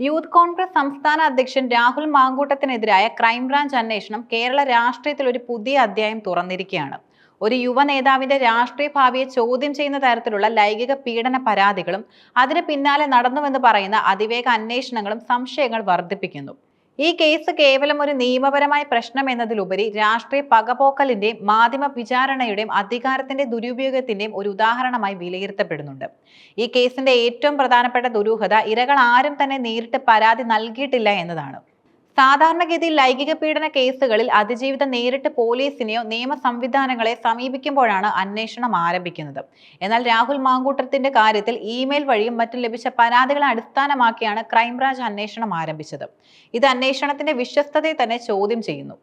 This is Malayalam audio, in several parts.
യൂത്ത് കോൺഗ്രസ് സംസ്ഥാന അധ്യക്ഷൻ രാഹുൽ മാങ്കൂട്ടത്തിനെതിരായ ക്രൈംബ്രാഞ്ച് അന്വേഷണം കേരള രാഷ്ട്രീയത്തിൽ ഒരു പുതിയ അധ്യായം തുറന്നിരിക്കുകയാണ്. ഒരു യുവ നേതാവിന്റെ രാഷ്ട്രീയ ഭാവിയെ ചോദ്യം ചെയ്യുന്ന തരത്തിലുള്ള ലൈംഗിക പീഡന പരാതികളും അതിന് പിന്നാലെ നടന്നുവെന്ന് പറയുന്ന അതിവേഗ അന്വേഷണങ്ങളും സംശയങ്ങൾ വർദ്ധിപ്പിക്കുന്നു. ഈ കേസ് കേവലം ഒരു നിയമപരമായ പ്രശ്നം എന്നതിലുപരി രാഷ്ട്രീയ പകപോക്കലിന്റെയും മാധ്യമ വിചാരണയുടെയും അധികാരത്തിന്റെ ദുരുപയോഗത്തിന്റെയും ഒരു ഉദാഹരണമായി വിലയിരുത്തപ്പെടുന്നുണ്ട്. ഈ കേസിന്റെ ഏറ്റവും പ്രധാനപ്പെട്ട ദുരൂഹത ഇരകൾ ആരും തന്നെ നേരിട്ട് പരാതി നൽകിയിട്ടില്ല എന്നതാണ്. സാധാരണഗതിയിൽ ലൈംഗിക പീഡന കേസുകളിൽ അതിജീവിത നേരിട്ട് പോലീസിനെയോ നിയമ സംവിധാനങ്ങളെ സമീപിക്കുമ്പോഴാണ് അന്വേഷണം ആരംഭിക്കുന്നത്. എന്നാൽ രാഹുൽ മാങ്കൂട്ടത്തിന്റെ കാര്യത്തിൽ ഇമെയിൽ വഴിയും മറ്റും ലഭിച്ച പരാതികളെ അടിസ്ഥാനമാക്കിയാണ് ക്രൈംബ്രാഞ്ച് അന്വേഷണം ആരംഭിച്ചത്. ഇത് അന്വേഷണത്തിന്റെ വിശ്വസ്തതയെ തന്നെ ചോദ്യം ചെയ്യുന്നു.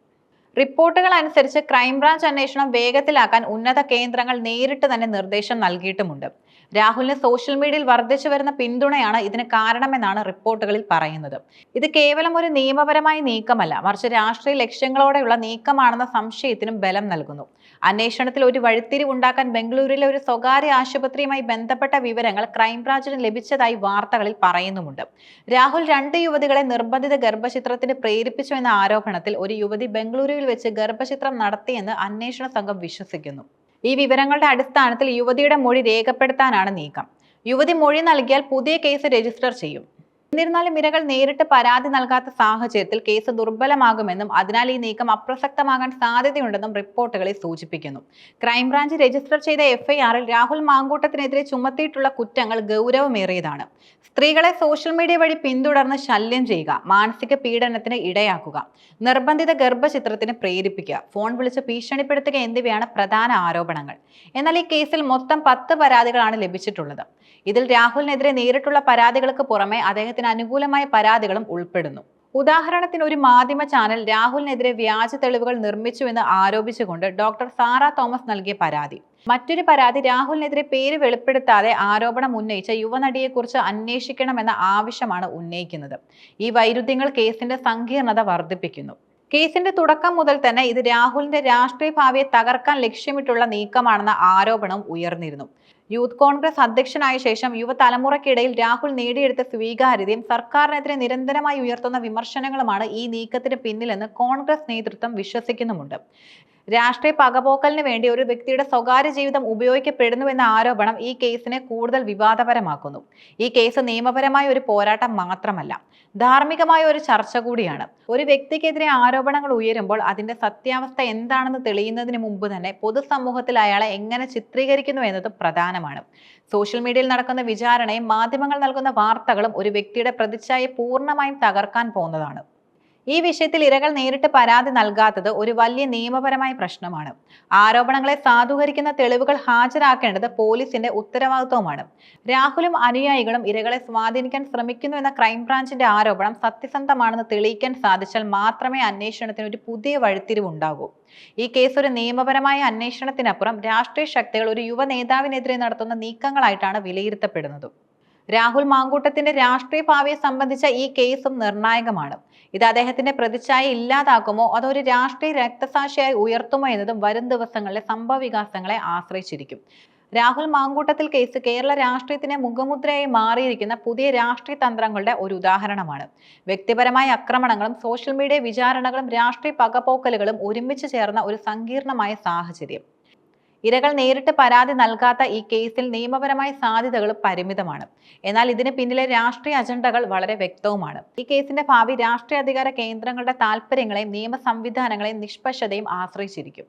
റിപ്പോർട്ടുകൾ അനുസരിച്ച് ക്രൈംബ്രാഞ്ച് അന്വേഷണം വേഗത്തിലാക്കാൻ ഉന്നത കേന്ദ്രങ്ങൾ നേരിട്ട് തന്നെ നിർദ്ദേശം നൽകിയിട്ടുമുണ്ട്. രാഹുലിന് സോഷ്യൽ മീഡിയയിൽ വർദ്ധിച്ചു വരുന്ന പിന്തുണയാണ് ഇതിന് കാരണമെന്നാണ് റിപ്പോർട്ടുകളിൽ പറയുന്നത്. ഇത് കേവലം ഒരു നിയമപരമായ നീക്കമല്ല മറിച്ച് രാഷ്ട്രീയ ലക്ഷ്യങ്ങളോടെയുള്ള നീക്കമാണെന്ന സംശയത്തിനും ബലം നൽകുന്നു. അന്വേഷണത്തിൽ ഒരു വഴിത്തിരിവ് ഉണ്ടാക്കാൻ ബംഗളൂരുവിലെ ഒരു സ്വകാര്യ ആശുപത്രിയുമായി ബന്ധപ്പെട്ട വിവരങ്ങൾ ക്രൈംബ്രാഞ്ചിന് ലഭിച്ചതായി വാർത്തകളിൽ പറയുന്നുമുണ്ട്. രാഹുൽ രണ്ട് യുവതികളെ നിർബന്ധിത ഗർഭചിത്രത്തിന് പ്രേരിപ്പിച്ചു എന്ന ആരോപണത്തിൽ ഒരു യുവതി ബംഗളൂരുവിൽ വെച്ച് ഗർഭചിത്രം നടത്തിയെന്ന് അന്വേഷണ സംഘം വിശ്വസിക്കുന്നു. ഈ വിവരങ്ങളുടെ അടിസ്ഥാനത്തിൽ യുവതിയുടെ മൊഴി രേഖപ്പെടുത്താനാണ് നീക്കം. യുവതി മൊഴി നൽകിയാൽ പുതിയ കേസ് രജിസ്റ്റർ ചെയ്യും. എന്നിരുന്നാലും ഇരകൾ നേരിട്ട് പരാതി നൽകാത്ത സാഹചര്യത്തിൽ കേസ് ദുർബലമാകുമെന്നും അതിനാൽ ഈ നീക്കം അപ്രസക്തമാകാൻ സാധ്യതയുണ്ടെന്നും റിപ്പോർട്ടുകളിൽ സൂചിപ്പിക്കുന്നു. ക്രൈംബ്രാഞ്ച് രജിസ്റ്റർ ചെയ്ത എഫ്ഐആറിൽ രാഹുൽ മാങ്കൂട്ടത്തിനെതിരെ ചുമത്തിയിട്ടുള്ള കുറ്റങ്ങൾ ഗൗരവമേറിയതാണ്. സ്ത്രീകളെ സോഷ്യൽ മീഡിയ വഴി പിന്തുടർന്ന് ശല്യം ചെയ്യുക മാനസിക പീഡനത്തിന് ഇടയാക്കുക നിർബന്ധിത ഗർഭചിത്രത്തിന് പ്രേരിപ്പിക്കുക ഫോൺ വിളിച്ച് ഭീഷണിപ്പെടുത്തുക എന്നിവയാണ് പ്രധാന ആരോപണങ്ങൾ. എന്നാൽ ഈ കേസിൽ മൊത്തം പത്ത് പരാതികളാണ് ലഭിച്ചിട്ടുള്ളത്. ഇതിൽ രാഹുലിനെതിരെ നേരിട്ടുള്ള പരാതികൾക്ക് പുറമെ അദ്ദേഹത്തിന് അനുകൂലമായ പരാതികളും ഉൾപ്പെടുന്നു. ഉദാഹരണത്തിന് ഒരു മാധ്യമ ചാനൽ രാഹുലിനെതിരെ വ്യാജ തെളിവുകൾ നിർമ്മിച്ചുവെന്ന് ആരോപിച്ചുകൊണ്ട് ഡോക്ടർ സാറ തോമസ് നൽകിയ പരാതി. മറ്റൊരു പരാതി രാഹുലിനെതിരെ പേര് വെളിപ്പെടുത്താതെ ആരോപണം ഉന്നയിച്ച യുവനടിയെക്കുറിച്ച് അന്വേഷിക്കണമെന്ന ആവശ്യമാണ് ഉന്നയിക്കുന്നത്. ഈ വൈരുദ്ധ്യങ്ങൾ കേസിന്റെ സങ്കീർണത വർദ്ധിപ്പിക്കുന്നു. കേസിന്റെ തുടക്കം മുതൽ തന്നെ ഇത് രാഹുലിന്റെ രാഷ്ട്രീയ ഭാവിയെ തകർക്കാൻ ലക്ഷ്യമിട്ടുള്ള നീക്കമാണെന്ന ആരോപണം ഉയർന്നിരുന്നു. യൂത്ത് കോൺഗ്രസ് അധ്യക്ഷനായ ശേഷം യുവതലമുറയ്ക്കിടയിൽ രാഹുൽ നേടിയെടുത്ത സ്വീകാര്യതയും സർക്കാരിനെതിരെ നിരന്തരമായി ഉയർത്തുന്ന വിമർശനങ്ങളുമാണ് ഈ നീക്കത്തിന് പിന്നിലെന്ന് കോൺഗ്രസ് നേതൃത്വം വിശ്വസിക്കുന്നുമുണ്ട്. രാഷ്ട്രീയ പകപോക്കലിന് വേണ്ടി ഒരു വ്യക്തിയുടെ സ്വകാര്യ ജീവിതം ഉപയോഗിക്കപ്പെടുന്നുവെന്ന ആരോപണം ഈ കേസിനെ കൂടുതൽ വിവാദപരമാക്കുന്നു. ഈ കേസ് നിയമപരമായ ഒരു പോരാട്ടം മാത്രമല്ല ധാർമ്മികമായ ഒരു ചർച്ച കൂടിയാണ്. ഒരു വ്യക്തിക്കെതിരെ ആരോപണങ്ങൾ ഉയരുമ്പോൾ അതിന്റെ സത്യാവസ്ഥ എന്താണെന്ന് തെളിയുന്നതിന് മുമ്പ് തന്നെ പൊതുസമൂഹത്തിൽ അയാളെ എങ്ങനെ ചിത്രീകരിക്കുന്നു എന്നത് പ്രധാനമാണ്. സോഷ്യൽ മീഡിയയിൽ നടക്കുന്ന വിചാരണയും മാധ്യമങ്ങൾ നൽകുന്ന വാർത്തകളും ഒരു വ്യക്തിയുടെ പ്രതിച്ഛായ പൂർണമായും തകർക്കാൻ പോകുന്നതാണ്. ഈ വിഷയത്തിൽ ഇരകൾ നേരിട്ട് പരാതി നൽകാത്തത് ഒരു വലിയ നിയമപരമായ പ്രശ്നമാണ്. ആരോപണങ്ങളെ സാധൂകരിക്കുന്ന തെളിവുകൾ ഹാജരാക്കേണ്ടത് പോലീസിന്റെ ഉത്തരവാദിത്വമാണ് രാഹുലും അനുയായികളും ഇരകളെ സ്വാധീനിക്കാൻ ശ്രമിക്കുന്നു എന്ന ക്രൈംബ്രാഞ്ചിന്റെ ആരോപണം സത്യസന്ധമാണെന്ന് തെളിയിക്കാൻ സാധിച്ചാൽ മാത്രമേ അന്വേഷണത്തിന് ഒരു പുതിയ വഴിത്തിരിവുണ്ടാകൂ ഈ കേസ് ഒരു നിയമപരമായ അന്വേഷണത്തിനപ്പുറം രാഷ്ട്രീയ ശക്തികൾ ഒരു യുവ നേതാവിനെതിരെ നടത്തുന്ന നീക്കങ്ങളായിട്ടാണ് വിലയിരുത്തപ്പെടുന്നത്. രാഹുൽ മാങ്കൂട്ടത്തിന്റെ രാഷ്ട്രീയ ഭാവിയെ സംബന്ധിച്ച ഈ കേസും നിർണായകമാണ്. ഇത് അദ്ദേഹത്തിന്റെ പ്രതിച്ഛായ ഇല്ലാതാക്കുമോ? അതോ ഒരു രാഷ്ട്രീയ രക്തസാക്ഷിയായി ഉയർത്തുമോ എന്നതും വരും ദിവസങ്ങളിലെ സംഭവ വികാസങ്ങളെ ആശ്രയിച്ചിരിക്കും. രാഹുൽ മാങ്കൂട്ടത്തിൽ കേസ് കേരള രാഷ്ട്രീയത്തിന് മുഖമുദ്രയായി മാറിയിരിക്കുന്ന പുതിയ രാഷ്ട്രീയ തന്ത്രങ്ങളുടെ ഒരു ഉദാഹരണമാണ്. വ്യക്തിപരമായ ആക്രമണങ്ങളും സോഷ്യൽ മീഡിയ വിചാരണകളും രാഷ്ട്രീയ പകപോക്കലുകളും ഒരുമിച്ച് ചേർന്ന ഒരു സങ്കീർണമായ സാഹചര്യം. ഇരകൾ നേരിട്ട് പരാതി നൽകാത്ത ഈ കേസിൽ നിയമപരമായ സാധ്യതകൾ പരിമിതമാണ്. എന്നാൽ ഇതിന് പിന്നിലെ രാഷ്ട്രീയ അജണ്ടകൾ വളരെ വ്യക്തവുമാണ്. ഈ കേസിന്റെ ഭാവി രാഷ്ട്രീയ അധികാര കേന്ദ്രങ്ങളുടെ താല്പര്യങ്ങളെയും നിയമ സംവിധാനങ്ങളെയും നിഷ്പക്ഷതയും ആശ്രയിച്ചിരിക്കും.